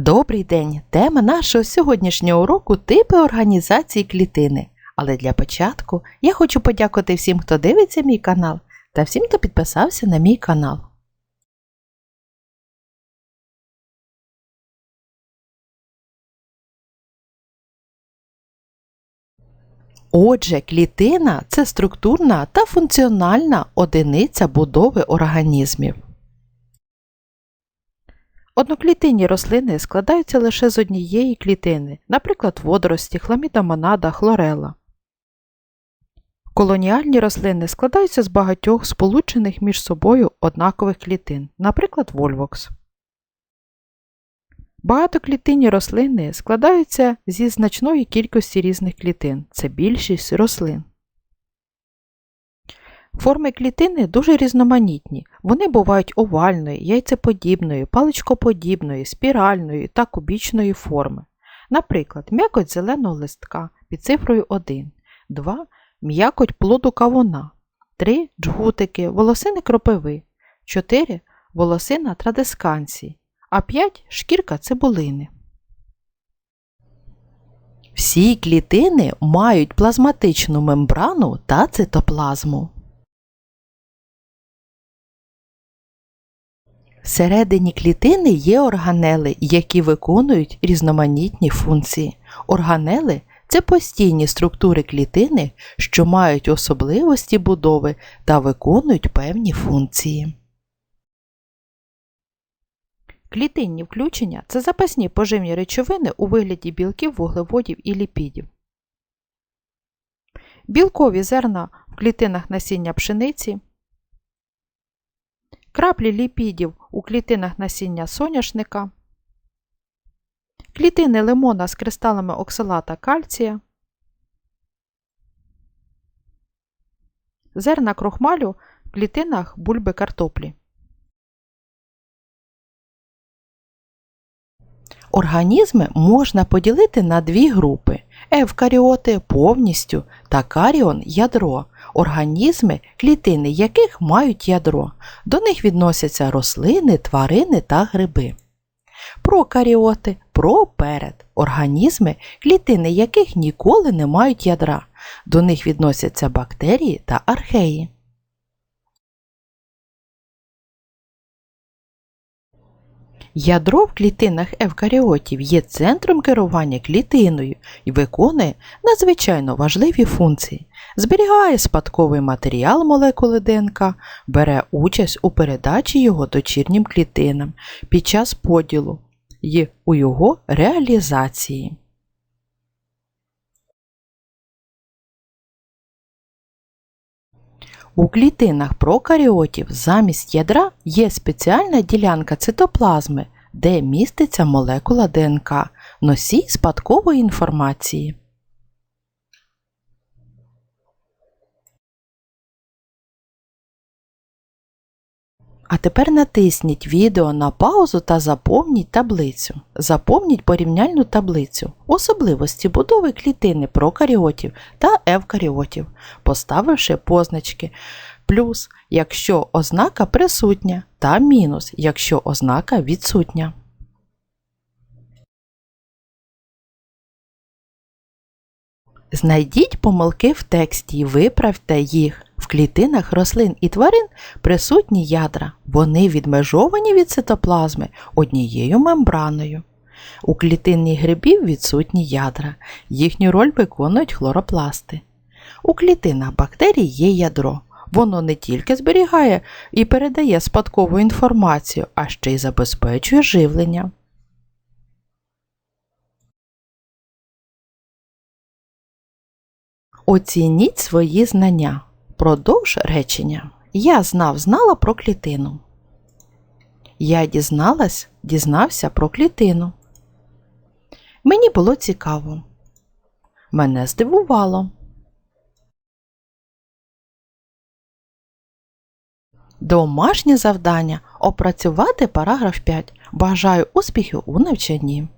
Добрий день! Тема нашого сьогоднішнього уроку типи організації клітини. Але для початку я хочу подякувати всім, хто дивиться мій канал, та всім, хто підписався на мій канал. Отже, клітина це структурна та функціональна одиниця будови організмів. Одноклітинні рослини складаються лише з однієї клітини, наприклад, водорості, хламіда монада, хлорела. Колоніальні рослини складаються з багатьох сполучених між собою однакових клітин, наприклад, вольвокс. Багатоклітинні рослини складаються зі значної кількості різних клітин це більшість рослин. Форми клітини дуже різноманітні. Вони бувають овальної, яйцеподібної, паличкоподібної, спіральної та кубічної форми. Наприклад, м'якоть зеленого листка під цифрою 1, 2 м'якоть плоду кавуна, 3 джгутики, волосини кропиви, 4 волосина традисканції, а 5 шкірка цибулини. Всі клітини мають плазматичну мембрану та цитоплазму. Всередині клітини є органели, які виконують різноманітні функції. Органели це постійні структури клітини, що мають особливості будови та виконують певні функції. Клітинні включення це запасні поживні речовини у вигляді білків, вуглеводів і ліпідів. Білкові зерна в клітинах насіння пшениці. Краплі ліпідів у клітинах насіння соняшника, клітини лимона з кристалами оксалата кальція, зерна крохмалю в клітинах бульби картоплі. Організми можна поділити на дві групи евкаріоти повністю та каріон ядро, організми, клітини яких мають ядро. До них відносяться рослини, тварини та гриби. Прокаріоти проперед, організми, клітини яких ніколи не мають ядра. До них відносяться бактерії та археї. Ядро в клітинах евкаріотів є центром керування клітиною і виконує надзвичайно важливі функції, зберігає спадковий матеріал молекули ДНК, бере участь у передачі його дочірнім клітинам під час поділу і у його реалізації. У клітинах прокаріотів замість ядра є спеціальна ділянка цитоплазми, де міститься молекула ДНК, носій спадкової інформації. А тепер натисніть відео на паузу та заповніть таблицю. Заповніть порівняльну таблицю особливості будови клітини прокаріотів та евкаріотів, поставивши позначки плюс, якщо ознака присутня, та мінус, якщо ознака відсутня. Знайдіть помилки в тексті і виправте їх. В клітинах рослин і тварин присутні ядра. Вони відмежовані від цитоплазми однією мембраною. У клітинні грибів відсутні ядра. Їхню роль виконують хлоропласти. У клітинах бактерій є ядро. Воно не тільки зберігає і передає спадкову інформацію, а ще й забезпечує живлення. Оцініть свої знання. Продовж речення. Я знав, знала про клітину. Я дізналась, дізнався про клітину. Мені було цікаво. Мене здивувало. Домашнє завдання опрацювати параграф 5. Бажаю успіхів у навчанні.